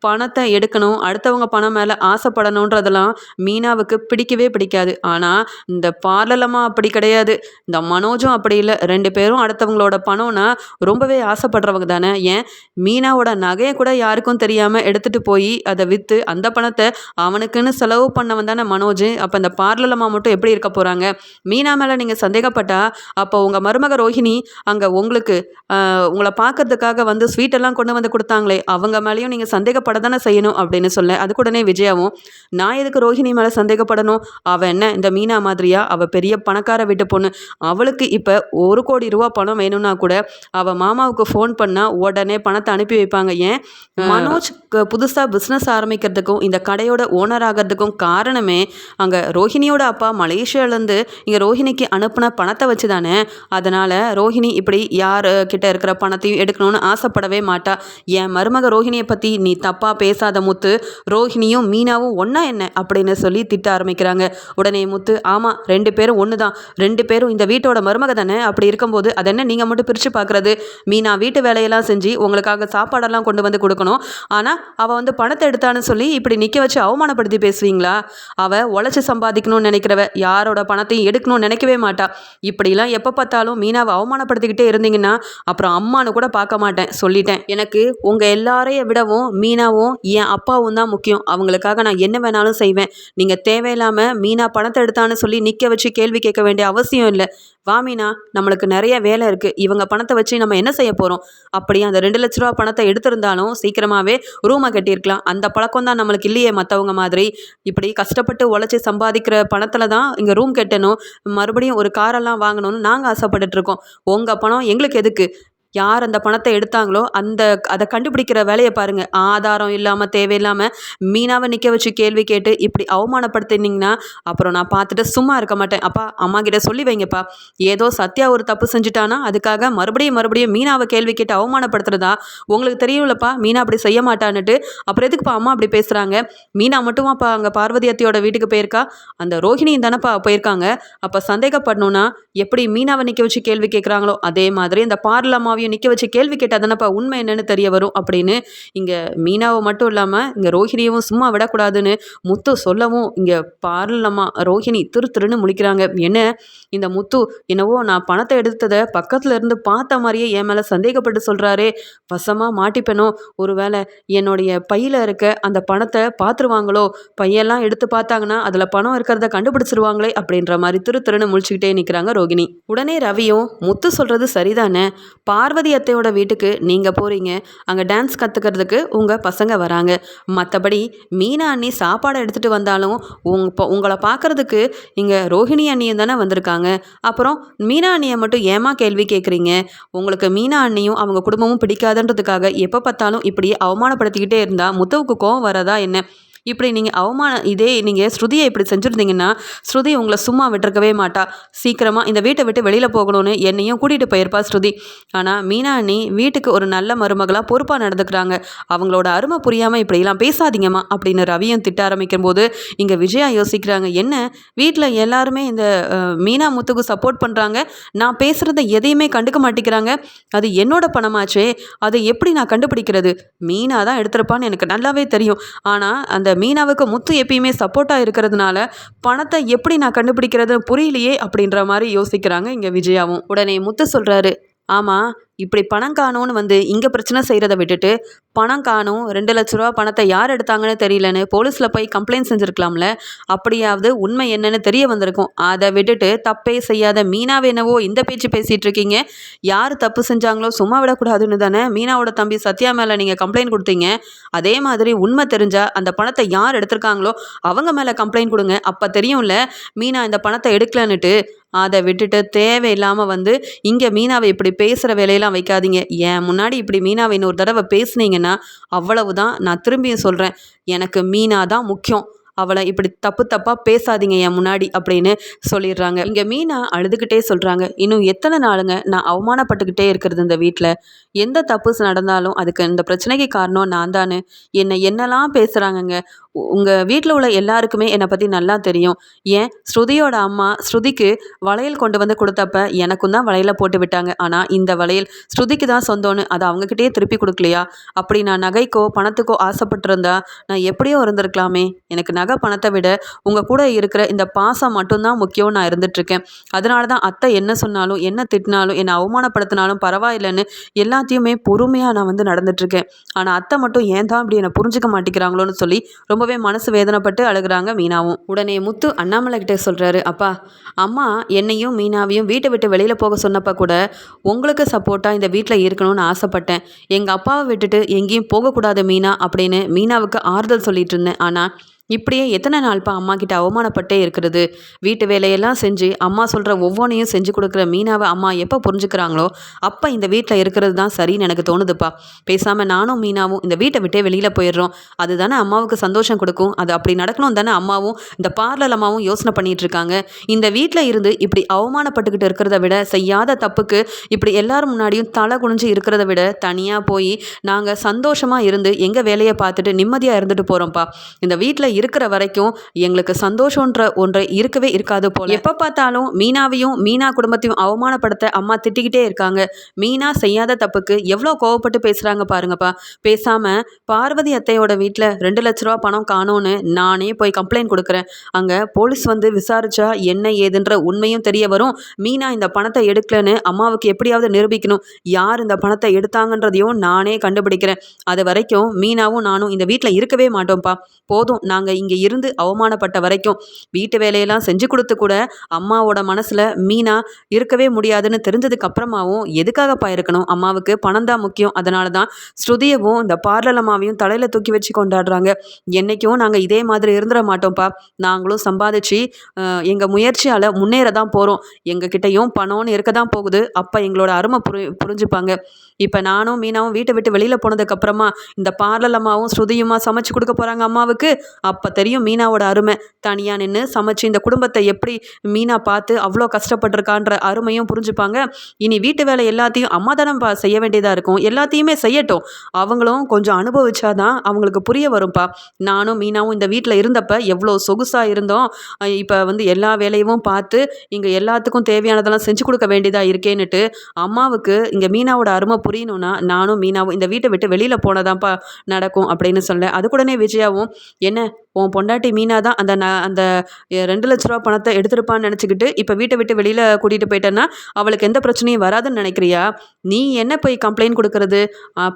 பணத்தை எடுக்கணும் அடுத்தவங்க பணம் மேலே ஆசைப்படணுன்றதெல்லாம் மீனாவுக்கு பிடிக்கவே பிடிக்காது. ஆனால் இந்த பார்லலம்மா அப்படி கிடையாது. இந்த மனோஜும் அப்படி இல்லை. ரெண்டு பேரும் அடுத்தவங்களோட பணம்னா ரொம்பவே ஆசைப்படுறவங்க தானே. ஏன்? மீனாவோட நகையை கூட யாருக்கும் தெரியாமல் எடுத்துகிட்டு போய் அதை விற்று அந்த பணத்தை அவனுக்குன்னு செலவு பண்ணவன் தானே மனோஜ். அப்போ இந்த பார்லலம்மா மட்டும் எப்படி இருக்க போகிறாங்க மீனா மேலே நீங்கள் சந்தேகப்பட்டா அப்போ உங்கள் மருமக ரோஹிணி அங்கே உங்களுக்கு உங்களை பார்க்கறதுக்காக வந்து ஸ்வீட்டெல்லாம் கொண்டு வந்து கொடுத்தாங்களே அவங்க மேலேயும் நீங்கள் சந்தேகப்பட தானே செய்யணும் அப்படின்னு சொல்ல அதுக்கு உடனே விஜயாவும் நான் எதுக்கு ரோஹிணி மேலே சந்தேகப்படணும்? அவள் என்ன இந்த மீனா மாதிரியா? அவள் பெரிய பணக்கார வீட்டு பொண்ணு. அவளுக்கு இப்போ ஒரு கோடி ரூபா பணம் வேணும்னா கூட அவள் மாமாவுக்கு ஃபோன் பண்ணால் உடனே பணத்தை அனுப்பி வைப்பாங்க. ஏன்? மனோஜ் புதுசாக பிஸ்னஸ் ஆரம்பிக்கிறதுக்கும் இந்த கடையோட ஓனர் ஆகிறதுக்கும் காரணமே அங்கே ரோஹிணியோட அப்பா மலேசியாவிலேருந்து இங்கே ரோஹிணிக்கு அனுப்பின பணத்தை வச்சு தானே அதனால் ரோஹிணி இப்படி யார் கிட்ட இருக்கிற பணத்தையும் எடுக்கணும்னு ஆசைப்படவே மாட்டா. என் மருமக ரோஹிணியை பற்றி நீ தப்பு தப்பாக பேசாத முத்து ரோஹிணியும் மீனாவும் ஒன்றா என்ன அப்படின்னு சொல்லி திட்ட ஆரம்பிக்கிறாங்க. உடனே முத்து ஆமாம் ரெண்டு பேரும் ஒன்று தான் ரெண்டு பேரும் இந்த வீட்டோட மருமக தானே? அப்படி இருக்கும்போது என்ன நீங்கள் மட்டும் பிரித்து பார்க்குறது? மீனா வீட்டு வேலையெல்லாம் செஞ்சு உங்களுக்காக சாப்பாடெல்லாம் கொண்டு வந்து கொடுக்கணும். ஆனால் அவள் வந்து பணத்தை எடுத்தான்னு சொல்லி இப்படி நிற்க வச்சு அவமானப்படுத்தி பேசுவீங்களா? அவள் உழைச்சி சம்பாதிக்கணும்னு நினைக்கிறவ யாரோட பணத்தையும் எடுக்கணும்னு நினைக்கவே மாட்டா. இப்படிலாம் எப்போ பார்த்தாலும் மீனாவை அவமானப்படுத்திக்கிட்டே இருந்தீங்கன்னா அப்புறம் அம்மானு கூட பார்க்க மாட்டேன் சொல்லிட்டேன். எனக்கு உங்கள் எல்லாரையும் விடவும் மீனா மீனாவும் என் அப்பாவும் தான் முக்கியம். அவங்களுக்காக நான் என்ன வேணாலும் செய்வேன். நீங்கள் தேவையில்லாமல் மீனா பணத்தை எடுத்தான்னு சொல்லி நிற்க வச்சு கேள்வி கேட்க வேண்டிய அவசியம் இல்லை. வா மீனா நம்மளுக்கு நிறைய வேலை இருக்குது இவங்க பணத்தை வச்சு நம்ம என்ன செய்ய போகிறோம் அப்படியே அந்த ரெண்டு லட்ச ரூபா பணத்தை எடுத்திருந்தாலும் சீக்கிரமாகவே ரூமை கட்டியிருக்கலாம். அந்த பழக்கம் தான் நம்மளுக்கு இல்லையே மற்றவங்க மாதிரி. இப்படி கஷ்டப்பட்டு உழைச்சி சம்பாதிக்கிற பணத்தில் தான் இங்கே ரூம் கட்டணும். மறுபடியும் ஒரு காரெல்லாம் வாங்கணும்னு நாங்கள் ஆசைப்பட்டுட்ருக்கோம் உங்கள் பணம் எங்களுக்கு எதுக்கு? யார் அந்த பணத்தை எடுத்தாங்களோ அந்த அதை கண்டுபிடிக்கிற வேலையை பாருங்கள் ஆதாரம் இல்லாமல் தேவையில்லாமல் மீனாவை நிற்க வச்சு கேள்வி கேட்டு இப்படி அவமானப்படுத்தினீங்கன்னா அப்புறம் நான் பார்த்துட்டு சும்மா இருக்க மாட்டேன். அப்பா அம்மா கிட்ட சொல்லி வைங்கப்பா. ஏதோ சத்யா ஒரு தப்பு செஞ்சுட்டானா? அதுக்காக மறுபடியும் மறுபடியும் மீனாவை கேள்வி கேட்டு அவமானப்படுத்துறதா? உங்களுக்கு தெரியும்லப்பா மீனா அப்படி செய்ய மாட்டான்னுட்டு. அப்புறம் எதுக்குப்பா அம்மா அப்படி பேசுகிறாங்க மீனா மட்டுமாப்பா அங்கே பார்வதி அத்தையோட வீட்டுக்கு போயிருக்கா? அந்த ரோஹிணியும் தானேப்பா போயிருக்காங்க. அப்போ சந்தேகப்படணும்னா எப்படி மீனாவை நிற்க வச்சு கேள்வி கேட்குறாங்களோ அதே மாதிரி இந்த பார்லமாவையும் அம்மாவையும் நிற்க வச்சு கேள்வி கேட்டால் தானேப்பா உண்மை என்னன்னு தெரிய வரும். அப்படின்னு இங்கே மீனாவை மட்டும் இல்லாமல் இங்கே ரோஹிணியவும் சும்மா விடக்கூடாதுன்னு முத்து சொல்லவும் இங்கே பார்லம்மா ரோஹிணி திரு திருன்னு முழிக்கிறாங்க. என்ன? இந்த முத்து என்னவோ நான் பணத்தை எடுத்ததை பக்கத்தில் இருந்து பார்த்த மாதிரியே என் மேலே சந்தேகப்பட்டு சொல்கிறாரே வசமாக மாட்டிப்பேனோ? ஒரு வேளை என்னுடைய பையில் இருக்க அந்த பணத்தை பார்த்துருவாங்களோ? பையெல்லாம் எடுத்து பார்த்தாங்கன்னா அதில் பணம் இருக்கிறத கண்டுபிடிச்சிருவாங்களே அப்படின்ற மாதிரி திரு திருன்னு முழிச்சுக்கிட்டே நிற்கிறாங்க ரோகிணி உடனே ரவியும் முத்து சொல்கிறது சரிதானே? பார் பார்வதி அத்தையோட வீட்டுக்கு நீங்கள் போகிறீங்க அங்கே டான்ஸ் கற்றுக்கிறதுக்கு உங்கள் பசங்க வராங்க. மற்றபடி மீனா அண்ணி சாப்பாடை எடுத்துகிட்டு வந்தாலும் உங் உங்களை பார்க்குறதுக்கு இங்கே ரோஹிணி அண்ணியும் தானே வந்திருக்காங்க. அப்புறம் மீனா அண்ணியை மட்டும் ஏமா கேள்வி கேட்குறீங்க? உங்களுக்கு மீனா அண்ணியும் அவங்க குடும்பமும் பிடிக்காதுன்றதுக்காக எப்போ பார்த்தாலும் இப்படி அவமானப்படுத்திக்கிட்டே இருந்தால் முத்தவுக்கு கோவம் வரதா என்ன? இப்படி நீங்கள் அவமானம் இதே நீங்கள் ஸ்ருதியை இப்படி செஞ்சுருந்தீங்கன்னா ஸ்ருதி உங்களை சும்மா விட்டுருக்கவே மாட்டா. சீக்கிரமாக இந்த வீட்டை விட்டு வெளியில் போகணும்னு என்னையும் கூட்டிகிட்டு போயிருப்பா ஸ்ருதி. ஆனால் மீனா அண்ணி வீட்டுக்கு ஒரு நல்ல மருமகளாக பொறுப்பாக நடந்துக்கிறாங்க. அவங்களோட அருமை புரியாமல் இப்படிலாம் பேசாதீங்கம்மா அப்படின்னு ரவியும் திட்ட ஆரம்பிக்கும் போது இங்கே விஜயா யோசிக்கிறாங்க என்ன? வீட்டில் எல்லாருமே இந்த மீனா முத்துக்கு சப்போர்ட் பண்ணுறாங்க நான் பேசுகிறத எதையுமே கண்டுக்க மாட்டேங்கிறாங்க? அது என்னோட பணமாச்சே? அதை எப்படி நான் கண்டுபிடிக்கிறது? மீனா தான் எடுத்திருப்பான்னு எனக்கு நல்லாவே தெரியும். ஆனால் அந்த மீனாவுக்கு முத்து எப்பயுமே சப்போர்ட்டாக இருக்கிறதுனால பணத்தை எப்படி நான் கண்டுபிடிக்கிறதுன்னு புரியலையே அப்படின்ற மாதிரி யோசிக்கிறாங்க இங்கே விஜயாவும். உடனே முத்து சொல்கிறாரு ஆமாம் இப்படி பணம் காணும்னு வந்து இங்கே பிரச்சனை செய்கிறத விட்டுட்டு பணம் காணும் ரெண்டு லட்ச ரூபா பணத்தை யார் எடுத்தாங்கன்னு தெரியலன்னு போலீஸில் போய் கம்ப்ளைண்ட் செஞ்சுருக்கலாம்ல? அப்படியாவது உண்மை என்னன்னு தெரிய வந்திருக்கும். அதை விட்டுட்டு தப்பே செய்யாத மீனாவே என்னவோ இந்த பேச்சு பேசிகிட்டு இருக்கீங்க. யார் தப்பு செஞ்சாங்களோ சும்மா விடக்கூடாதுன்னு தானே? மீனாவோட தம்பி சத்யா மேலே நீங்கள் கம்ப்ளைண்ட் கொடுத்தீங்க. அதே மாதிரி உண்மை தெரிஞ்சால் அந்த பணத்தை யார் எடுத்திருக்காங்களோ அவங்க மேலே கம்ப்ளைண்ட் கொடுங்க. அப்போ தெரியும்ல மீனா இந்த பணத்தை எடுக்கலன்னுட்டு அதை விட்டுட்டு தேவையில்லாமல் வந்து இங்கே மீனாவை இப்படி பேசுகிற வேலையெல்லாம் வைக்காதீங்க. ஏன்? முன்னாடி இப்படி மீனாவை இன்னொரு தடவை பேசுனீங்கன்னா அவ்வளவு தான் நான் திரும்பியும் சொல்கிறேன் எனக்கு மீனா தான் முக்கியம். அவளை இப்படி தப்பு தப்பாக பேசாதீங்க என் முன்னாடி அப்படின்னு சொல்லிடுறாங்க. இங்கே மீனா அழுதுகிட்டே சொல்கிறாங்க இன்னும் எத்தனை நாளுங்க? நான் அவமானப்பட்டுக்கிட்டே இருக்கிறது இந்த வீட்டில் எந்த தப்பு நடந்தாலும் அதுக்கு இந்த பிரச்சனைக்கு காரணம் நான் தானே. என்னை என்னெல்லாம் பேசுகிறாங்கங்க உங்கள் வீட்டில் உள்ள எல்லாருக்குமே என்னை பற்றி நல்லா தெரியும். ஏன்? ஸ்ருதியோட அம்மா ஸ்ருதிக்கு வளையல் கொண்டு வந்து கொடுத்தப்ப எனக்கும் தான் வளையலை போட்டு விட்டாங்க. ஆனால் இந்த வளையல் ஸ்ருதிக்கு தான் சொந்தம்னு அதை அவங்கக்கிட்டே திருப்பி கொடுக்கலையா? அப்படி நான் நகைக்கோ பணத்துக்கோ ஆசைப்பட்டிருந்தா நான் எப்படியோ இருந்திருக்கலாமே. எனக்கு நகை பணத்தை விட உங்கள் கூட இருக்கிற இந்த பாசம் மட்டும்தான் முக்கியம் நான் இருந்துகிட்ருக்கேன் அதனால தான் அத்தை என்ன சொன்னாலும் என்ன திட்டினாலும் என்னை அவமானப்படுத்தினாலும் பரவாயில்லைன்னு எல்லாத்தையுமே பொறுமையாக நான் வந்து நடந்துட்டுருக்கேன். ஆனால் அத்தை மட்டும் ஏன் தான் அப்படி என்னை புரிஞ்சுக்க மாட்டேங்கிறாங்களோன்னு சொல்லி ரொம்ப ரொம்பவே மனசு வேதனைப்பட்டு அழுகுறாங்க மீனாவும். உடனே முத்து அண்ணாமலை கிட்டே சொல்கிறாரு அப்பா அம்மா என்னையும் மீனாவையும் வீட்டை விட்டு வெளியில் போக சொன்னப்போ கூட உங்களுக்கு சப்போர்ட்டாக இந்த வீட்டில் இருக்கணும்னு ஆசைப்பட்டேன். எங்கள் அப்பாவை விட்டுட்டு எங்கேயும் போகக்கூடாது மீனா அப்படின்னு மீனாவுக்கு ஆறுதல் சொல்லிட்டு இருந்தேன். ஆனால் இப்படியே எத்தனை நாள்ப்பா அம்மா கிட்ட அவமானப்பட்டே இருக்கிறது? வீட்டு வேலையெல்லாம் செஞ்சு அம்மா சொல்கிற ஒவ்வொன்றையும் செஞ்சு கொடுக்குற மீனாவை அம்மா எப்போ புரிஞ்சுக்கிறாங்களோ அப்போ இந்த வீட்டில் இருக்கிறது தான் சரின்னு எனக்கு தோணுதுப்பா. பேசாமல் நானும் மீனாவும் இந்த வீட்டை விட்டே வெளியில் போயிடுறோம். அதுதானே அம்மாவுக்கு சந்தோஷம் கொடுக்கும். அது அப்படி நடக்கணும் தானே அம்மாவும் இந்த பார்லர் அம்மாவும் யோசனை பண்ணிட்டு இருக்காங்க. இந்த வீட்டில் இருந்து இப்படி அவமானப்பட்டுக்கிட்டு இருக்கிறத விட செய்யாத தப்புக்கு இப்படி எல்லாரும் முன்னாடியும் தலை குனிஞ்சு இருக்கிறத விட தனியாக போய் நாங்கள் சந்தோஷமாக இருந்து எங்கள் வேலையை பார்த்துட்டு நிம்மதியாக இருந்துட்டு போகிறோம்ப்பா இந்த வீட்டில் இருக்கிற வரைக்கும் எங்களுக்கு சந்தோஷன்ற ஒன்றை இருக்கவே இருக்காது போல. எப்போ பார்த்தாலும் மீனாவையும் மீனா குடும்பத்தையும் அவமானப்படுத்த அம்மா திட்டிக்கிட்டே இருக்காங்க. மீனா செய்யாத தப்புக்கு எவ்வளோ கோவப்பட்டு பேசுகிறாங்க பாருங்கப்பா. பேசாமல் பார்வதி அத்தையோட வீட்டில் ரெண்டு லட்ச ரூபா பணம் காணோன்னு நானே போய் கம்ப்ளைண்ட் கொடுக்குறேன். அங்கே போலீஸ் வந்து விசாரிச்சா என்ன ஏதுன்ற உண்மையும் தெரிய வரும். மீனா இந்த பணத்தை எடுக்கலன்னு அம்மாவுக்கு எப்படியாவது நிரூபிக்கணும். யார் இந்த பணத்தை எடுத்தாங்கன்றதையும் நானே கண்டுபிடிக்கிறேன். அது வரைக்கும் மீனாவும் நானும் இந்த வீட்டில் இருக்கவே மாட்டோம்ப்பா. போதும் நாங்கள் நாங்கள் இங்கே இருந்து அவமானப்பட்ட வரைக்கும் வீட்டு வேலையெல்லாம் செஞ்சு கொடுத்து கூட அம்மாவோட மனசில் மீனா இருக்கவே முடியாதுன்னு தெரிஞ்சதுக்கு அப்புறமாவும் எதுக்காகப்பா இருக்கணும்? அம்மாவுக்கு பணம் தான் முக்கியம். அதனால தான் ஸ்ருதியவும் இந்த பார்லர் அம்மாவையும் தலையில் தூக்கி வச்சு கொண்டாடுறாங்க. என்றைக்கும் நாங்கள் இதே மாதிரி இருந்துட மாட்டோம்ப்பா. நாங்களும் சம்பாதிச்சு எங்கள் முயற்சியால் முன்னேற தான் போகிறோம் எங்கள் கிட்டேயும் பணம்னு இருக்க தான் போகுது. அப்போ எங்களோட அருமை புரி புரிஞ்சுப்பாங்க. இப்போ நானும் மீனாவும் வீட்டை விட்டு வெளியில் போனதுக்கப்புறமா இந்த பார்லர் அம்மாவும் ஸ்ருதியுமா சமைச்சு கொடுக்க போகிறாங்க அம்மாவுக்கு? அப்போ தெரியும் மீனாவோட அருமை. தனியாக நின்று சமைச்சு இந்த குடும்பத்தை எப்படி மீனா பார்த்து அவ்வளோ கஷ்டப்பட்டிருக்கான்ற அருமையும் புரிஞ்சுப்பாங்க. இனி வீட்டு வேலை எல்லாத்தையும் அம்மா தானே செய்ய வேண்டியதாக இருக்கும். எல்லாத்தையுமே செய்யட்டும். அவங்களும் கொஞ்சம் அனுபவிச்சா தான் அவங்களுக்கு புரிய வரும்ப்பா நானும் மீனாவும் இந்த வீட்டில் இருந்தப்ப எவ்வளோ சொகுசாக இருந்தோம். இப்போ வந்து எல்லா வேலையும் பார்த்து இங்கே எல்லாத்துக்கும் தேவையானதெல்லாம் செஞ்சு கொடுக்க வேண்டியதாக இருக்கேன்னுட்டு அம்மாவுக்கு இங்கே மீனாவோட அருமை புரியணும்னா நானும் மீனாவும் இந்த வீட்டை விட்டு வெளியில் போனதான்ப்பா நடக்கும் அப்படின்னு சொல்ல. அதுக்குடனே விஜயாவும் என்ன? உன் பொண்டாட்டி மீனா தான் அந்த ந அந்த ரெண்டு லட்ச ரூபா பணத்தை எடுத்திருப்பான்னு நினச்சிக்கிட்டு இப்போ வீட்டை விட்டு வெளியில் கூட்டிகிட்டு போயிட்டேன்னா அவளுக்கு எந்த பிரச்சனையும் வராதுன்னு நினைக்கிறியா? நீ என்ன போய் கம்ப்ளைண்ட் கொடுக்கறது?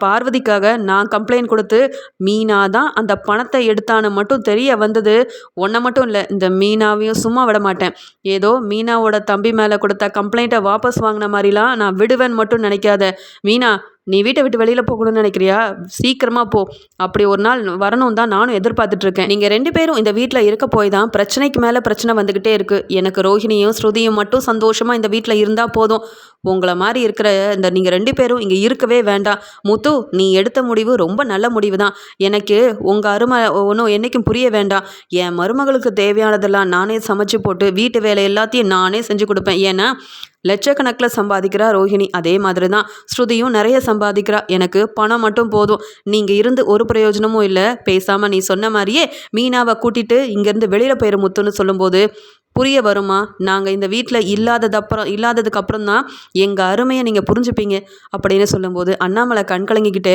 பார்வதிக்காக நான் கம்ப்ளைண்ட் கொடுத்து மீனா தான் அந்த பணத்தை எடுத்தான்னு மட்டும் தெரிய வந்தது. ஒன்றை மட்டும் இல்லை இந்த மீனாவையும் சும்மா விட மாட்டேன். ஏதோ மீனாவோட தம்பி மேலே கொடுத்த கம்ப்ளைண்ட்டை வாபஸ் வாங்கின மாதிரிலாம் நான் விடுவேன் மட்டும் நினைக்காத. மீனா நீ வீட்டை விட்டு வெளியில் போகணும்னு நினைக்கிறியா? சீக்கிரமாக போ. அப்படி ஒரு நாள் வரணும் தான் நானும் எதிர்பார்த்துட்ருக்கேன். நீங்கள் ரெண்டு பேரும் இந்த வீட்டில் இருக்க போய் தான் பிரச்சனைக்கு மேலே பிரச்சனை வந்துக்கிட்டே இருக்குது எனக்கு ரோஹிணியும் ஸ்ருதியும் மட்டும் சந்தோஷமாக இந்த வீட்டில் இருந்தால் போதும். உங்களை மாதிரி இருக்கிற இந்த நீங்கள் ரெண்டு பேரும் இங்கே இருக்கவே வேண்டாம். முத்து நீ எடுத்த முடிவு ரொம்ப நல்ல முடிவு தான் எனக்கு உங்கள் அருமை ஒன்றும் என்றைக்கும் புரிய வேண்டாம். என் மருமகளுக்கு தேவையானதெல்லாம் நானே சமைச்சு போட்டு வீட்டு வேலை எல்லாத்தையும் நானே செஞ்சு கொடுப்பேன். ஏன்னா லட்சக்கணக்கில் சம்பாதிக்கிறா ரோஹிணி. அதே மாதிரி தான் ஸ்ருதியும் நிறைய சம்பாதிக்கிறா. எனக்கு பணம் மட்டும் போதும். நீங்கள் இருந்து ஒரு பிரயோஜனமும் இல்லை. பேசாமல் நீ சொன்ன மாதிரியே மீனாவை கூட்டிகிட்டு இங்கேருந்து வெளியில் போயிரு முத்துன்னு சொல்லும்போது புரிய வருமா? நாங்கள் இந்த வீட்டில் இல்லாதது அப்புறம் இல்லாததுக்கு தான் எங்கள் அருமையை நீங்கள் புரிஞ்சுப்பீங்க அப்படின்னு சொல்லும்போது அண்ணாமலை கண் கலங்கிக்கிட்டு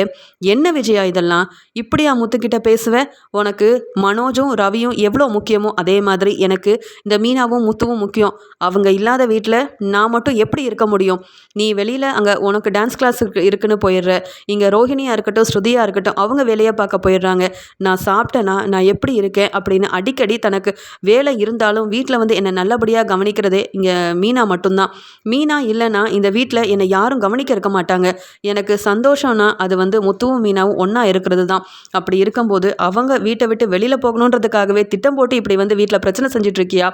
என்ன விஜயா இதெல்லாம்? இப்படியா முத்துக்கிட்ட பேசுவேன் உனக்கு மனோஜும் ரவியும் எவ்வளோ முக்கியமோ அதே மாதிரி எனக்கு இந்த மீனாவும் முத்துவும் முக்கியம். அவங்க இல்லாத வீட்டில் நான் மட்டும் எப்படி இருக்க முடியும்? நீ வெளியில் அங்கே உனக்கு டான்ஸ் கிளாஸ் இருக்குன்னு போயிடுற. இங்கே ரோஹிணியாக இருக்கட்டும் ஸ்ருதியாக இருக்கட்டும் அவங்க வேலையை பார்க்க போயிடுறாங்க. நான் சாப்பிட்டேன்னா நான் எப்படி இருக்கேன்? அப்படின்னு அடிக்கடி தனக்கு வேலை இருந்தாலும் வீட்டில் வந்து வந்து என்னை நல்லபடியாக கவனிக்கிறதே இங்கே மீனா மட்டும்தான். மீனா இல்லைன்னா இந்த வீட்டில் என்னை யாரும் கவனிக்க இருக்க மாட்டாங்க. எனக்கு சந்தோஷம்னா அது வந்து முத்துவும் மீனாவும் ஒன்றா இருக்கிறது தான். அப்படி இருக்கும்போது அவங்க வீட்டை விட்டு வெளியில் போகணுன்றதுக்காகவே திட்டம் போட்டு இப்படி வந்து வீட்டில் பிரச்சனை செஞ்சுட்டு இருக்கியா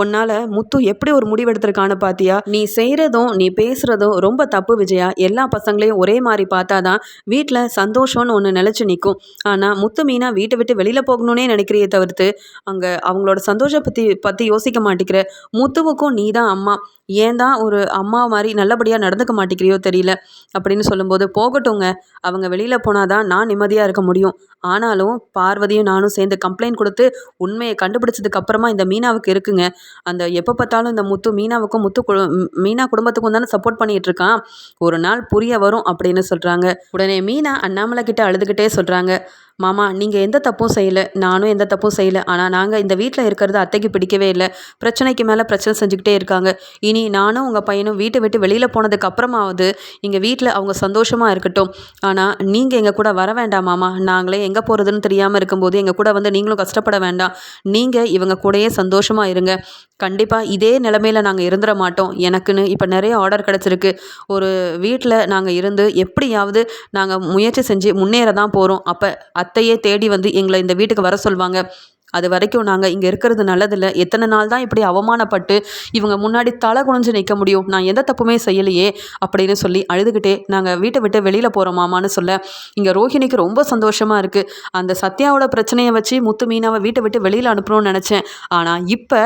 உன்னால் முத்து எப்படி ஒரு முடிவெடுத்திருக்கான்னு பார்த்தியா நீ செய்கிறதும் நீ பேசுகிறதும் ரொம்ப தப்பு விஜயா. எல்லா பசங்களையும் ஒரே மாதிரி பார்த்தா தான் வீட்டில் சந்தோஷம்னு ஒன்று நிலச்சி நிற்கும் ஆனால் முத்து மீனா வீட்டை விட்டு வெளியில் போகணுன்னே நினைக்கிறியே தவிர்த்து அங்கே அவங்களோட சந்தோஷம் பற்றி பற்றி யோசிக்க மாட்டேங்கிற முத்துவுக்கும் நீ தான் அம்மா. ஏன் தான் ஒரு அம்மா மாதிரி நல்லபடியாக நடந்துக்க மாட்டேங்கிறியோ தெரியல. அப்படின்னு சொல்லும்போது போகட்டுங்க அவங்க வெளியில் போனால் தான் நான் நிம்மதியாக இருக்க முடியும். ஆனாலும் பார்வதியும் நானும் சேர்ந்து கம்ப்ளைண்ட் கொடுத்து உண்மையை கண்டுபிடிச்சதுக்கு அப்புறமா இந்த மீனாவுக்கு இருக்குங்க. அந்த எப்போ பார்த்தாலும் இந்த முத்து மீனாவுக்கும் முத்து மீனா குடும்பத்துக்கும் தானே சப்போர்ட் பண்ணிகிட்டு இருக்கான். ஒரு நாள் புரிய வரும் அப்படின்னு சொல்கிறாங்க உடனே மீனா அண்ணாமலை கிட்ட அழுதுகிட்டே சொல்கிறாங்க மாமா நீங்கள் எந்த தப்பும் செய்யலை. நானும் எந்த தப்பும் செய்யலை. ஆனால் நாங்கள் இந்த வீட்டில் இருக்கிறது அத்தைக்கு பிடிக்கவே இல்லை. பிரச்சனைக்கு மேலே பிரச்சனை செஞ்சுக்கிட்டே இருக்காங்க. இனி நானும் உங்கள் பையனும் வீட்டை விட்டு வெளியில் போனதுக்கு அப்புறமாவது இங்கே வீட்டில் அவங்க சந்தோஷமாக இருக்கட்டும். ஆனால் நீங்கள் எங்கள் கூட வர வேண்டாம் மாமா. நாங்களே எங்கே போகிறதுன்னு தெரியாமல் இருக்கும்போது எங்கள் கூட வந்து நீங்களும் கஷ்டப்பட வேண்டாம். நீங்கள் இவங்க கூடயே சந்தோஷமாக இருங்க. கண்டிப்பாக இதே நிலமையில் நாங்கள் இருந்துட மாட்டோம். எனக்குன்னு இப்போ நிறைய ஆர்டர் கிடச்சிருக்கு. ஒரு வீட்டில் நாங்கள் இருந்து எப்படியாவது நாங்கள் முயற்சி செஞ்சு முன்னேற தான் போகிறோம் அப்போ அத்தையே தேடி வந்து எங்களை இந்த வீட்டுக்கு வர சொல்வாங்க. அது வரைக்கும் நாங்கள் இங்கே இருக்கிறது நல்லதில்லை. எத்தனை நாள் தான் இப்படி அவமானப்பட்டு இவங்க முன்னாடி தலை குனிஞ்சு நிற்க முடியும்? நான் எந்த தப்புமே செய்யலையே அப்படின்னு சொல்லி அழுதுகிட்டே நாங்கள் வீட்டை விட்டு வெளியில் போகிறோம் மாமான்னு சொல்ல இங்கே ரோஹிணிக்கு ரொம்ப சந்தோஷமாக இருக்குது அந்த சத்யாவோட பிரச்சனையை வச்சு முத்து மீனாவை வீட்டை விட்டு வெளியில் அனுப்பணும்னு நினச்சேன். ஆனால் இப்போ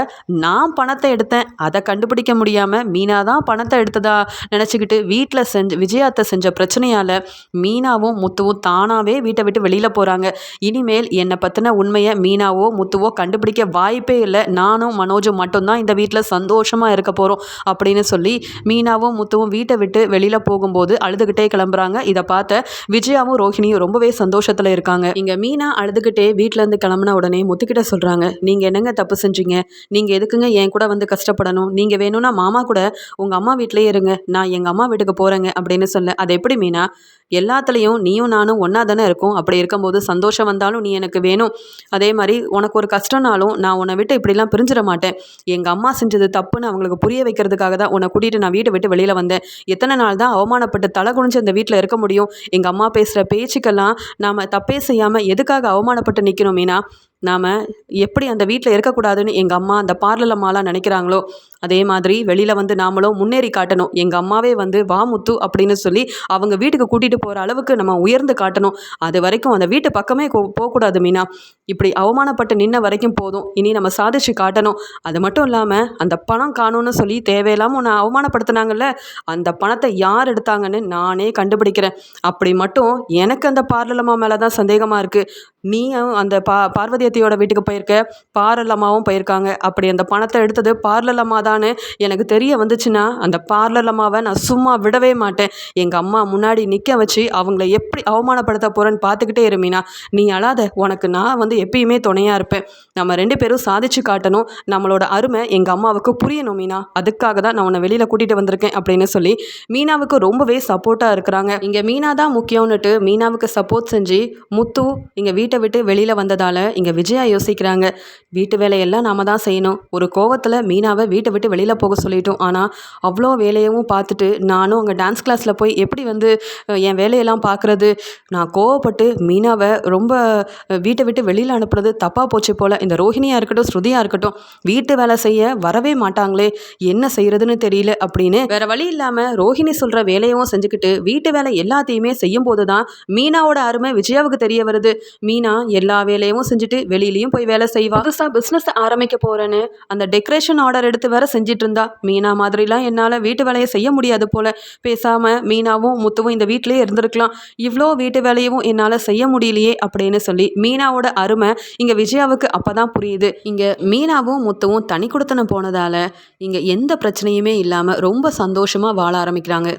நான் பணத்தை எடுத்தேன். அதை கண்டுபிடிக்க முடியாமல் மீனா தான் பணத்தை எடுத்ததா நினச்சிக்கிட்டு வீட்டில் செஞ்சு விஜயாத்தை செஞ்ச பிரச்சனையால் மீனாவும் முத்துவும் தானாகவே வீட்டை விட்டு வெளியில் போகிறாங்க இனிமேல் என்னை பற்றின உண்மையை மீனாவோ முத்துவோ கண்டுபிடிக்க வாய்ப்பே இல்லை. நானும் மனோஜும் மட்டும்தான் இந்த வீட்டில் சந்தோஷமாக இருக்க போகிறோம் அப்படின்னு சொல்லி மீனாவும் முத்துவும் வீட்டை விட்டு வெளியில் போகும்போது அழுதுகிட்டே கிளம்புறாங்க. இதை பார்த்த விஜயாவும் ரோஹிணியும் ரொம்பவே சந்தோஷத்தில் இருக்காங்க. இங்கே மீனா அழுதுகிட்டே வீட்டிலேருந்து கிளம்புன உடனே முத்துக்கிட்ட சொல்கிறாங்க நீங்கள் என்னங்க தப்பு செஞ்சீங்க? நீங்கள் எதுக்குங்க என் கூட வந்து கஷ்டப்படணும்? நீங்கள் வேணும்னா மாமா கூட உங்கள் அம்மா வீட்டிலேயே இருங்க. நான் எங்கள் அம்மா வீட்டுக்கு போகிறேங்க அப்படின்னு சொல்ல. அது எப்படி மீனா? எல்லாத்துலேயும் நீயும் நானும் ஒன்றா தானே இருக்கும். அப்படி இருக்கும்போது சந்தோஷம் வந்தாலும் நீ எனக்கு வேணும். அதே மாதிரி உனக்கு ஒரு கஷ்டம்னாலும் நான் உன்னை விட்டு இப்படிலாம் பிரிஞ்சிட மாட்டேன். எங்கள் அம்மா செஞ்சது தப்புன்னு அவங்களுக்கு புரிய வைக்கிறதுக்காக தான் உன்னை கூட்டிகிட்டு நான் வீட்டை விட்டு வெளியில் வந்தேன். எத்தனை நாள் தான் அவமானப்பட்டு தலை குனிஞ்சு அந்த வீட்டில் இருக்க முடியும்? எங்கள் அம்மா பேசுகிற பேச்சுக்கெல்லாம் நாம் தப்பே செய்யாமல் எதுக்காக அவமானப்பட்டு நிற்கணும் மீனா? நாம் எப்படி அந்த வீட்டில் இருக்கக்கூடாதுன்னு எங்கள் அம்மா அந்த பார்லர் அம்மாலாம் நினைக்கிறாங்களோ அதே மாதிரி வெளியில் வந்து நாமளும் முன்னேறி காட்டணும். எங்கள் அம்மாவே வந்து வாமுத்து அப்படின்னு சொல்லி அவங்க வீட்டுக்கு கூட்டிகிட்டு போகிற அளவுக்கு நம்ம உயர்ந்து காட்டணும். அது வரைக்கும் அந்த வீட்டு பக்கமே போகக்கூடாது மீனா. இப்படி அவமானப்பட்டு நின்ன வரைக்கும் போதும். இனி நம்ம சாதிச்சு காட்டணும். அது மட்டும் இல்லாமல் அந்த பணம் காணும்னு சொல்லி தேவையில்லாமல் உன்னை அவமானப்படுத்தினாங்கல்ல அந்த பணத்தை யார் எடுத்தாங்கன்னு நானே கண்டுபிடிக்கிறேன். அப்படி மட்டும் எனக்கு அந்த பார்லலம்மா மேலே தான் சந்தேகமாக இருக்குது நீயும் அந்த பா பார்வதியத்தையோட வீட்டுக்கு போயிருக்க பார்லலம்மாவும் போயிருக்காங்க. அப்படி அந்த பணத்தை எடுத்தது பார்லலம்மா தானே எனக்கு தெரிய வந்துச்சுன்னா அந்த பார்லர் அம்மாவை நான் சும்மா விடவே மாட்டேன். எங்கள் அம்மா முன்னாடி நிற்க வச்சு அவங்கள எப்படி அவமானப்படுத்த போகிறேன்னு பார்த்துக்கிட்டே இருமீனா நீ அழாத உனக்கு நான் வந்து எப்பயுமே துணையாக இருப்பேன். நம்ம ரெண்டு பேரும் சாதிச்சு காட்டணும். நம்மளோட அருமை எங்கள் அம்மாவுக்கு புரியணும் மீனா. அதுக்காக தான் நான் உன்னை வெளியில் கூட்டிகிட்டு வந்திருக்கேன் அப்படின்னு சொல்லி மீனாவுக்கு ரொம்பவே சப்போர்ட்டாக இருக்கிறாங்க. இங்கே மீனா தான் முக்கியம்னுட்டு மீனாவுக்கு சப்போர்ட் செஞ்சு முத்து இங்கே வீட்டை விட்டு வெளியில் வந்ததால் இங்கே விஜயா யோசிக்கிறாங்க. வீட்டு வேலையெல்லாம் நாம தான் செய்யணும். ஒரு கோவத்தில் மீனாவை வீட்டை விட்டு வெளியில் போக சொல்லிட்டோம். ஆனால் அவ்வளோ வேலையவும் பார்த்துட்டு நானும் அங்கே டான்ஸ் கிளாஸில் போய் எப்படி வந்து என் வேலையெல்லாம் பார்க்குறது? நான் கோவப்பட்டு மீனாவை ரொம்ப வீட்டை விட்டு வெளியில் அனுப்புறது தப்பாக போச்சு போல். இந்த ரோஹிணியாக இருக்கட்டும் ஸ்ருதியாக இருக்கட்டும் வீட்டு வேலை செய்ய வரவே மாட்டாங்களே என்ன செய்கிறதுன்னு தெரியல அப்படின்னு வேற வழி இல்லாமல் ரோஹிணி சொல்கிற வேலையவும் செஞ்சுக்கிட்டு வீட்டு வேலை எல்லாத்தையுமே செய்யும் போது தான் மீனாவோட அருமை விஜயாவுக்கு தெரிய வருது. மீனா எல்லா வேலையும் செஞ்சுட்டு வெளியிலையும் போய் வேலை செய்வா. புதுசாக பிஸ்னஸ் ஆரம்பிக்க போகிறேன்னு அந்த டெக்கரேஷன் ஆர்டர் எடுத்து வேற செஞ்சிட்டு இருந்தா மீனா மாதிரிலாம் என்னால் வீட்டு வேலையை செய்ய முடியாது போல. பேசாமல் மீனாவும் முத்துவும் இந்த வீட்டிலே இருந்திருக்கலாம். இவ்வளோ வீட்டு வேலையும் என்னால் செய்ய முடியலையே அப்படின்னு சொல்லி மீனாவோட அருமை இங்கே விஜயாவுக்கு அப்போ தான் புரியுது. இங்கே மீனாவும் முத்துவும் தனி கொடுத்தனம் போனதால் இங்கே எந்த பிரச்சனையுமே இல்லாமல் ரொம்ப சந்தோஷமாக வாழ ஆரம்பிக்கிறாங்க.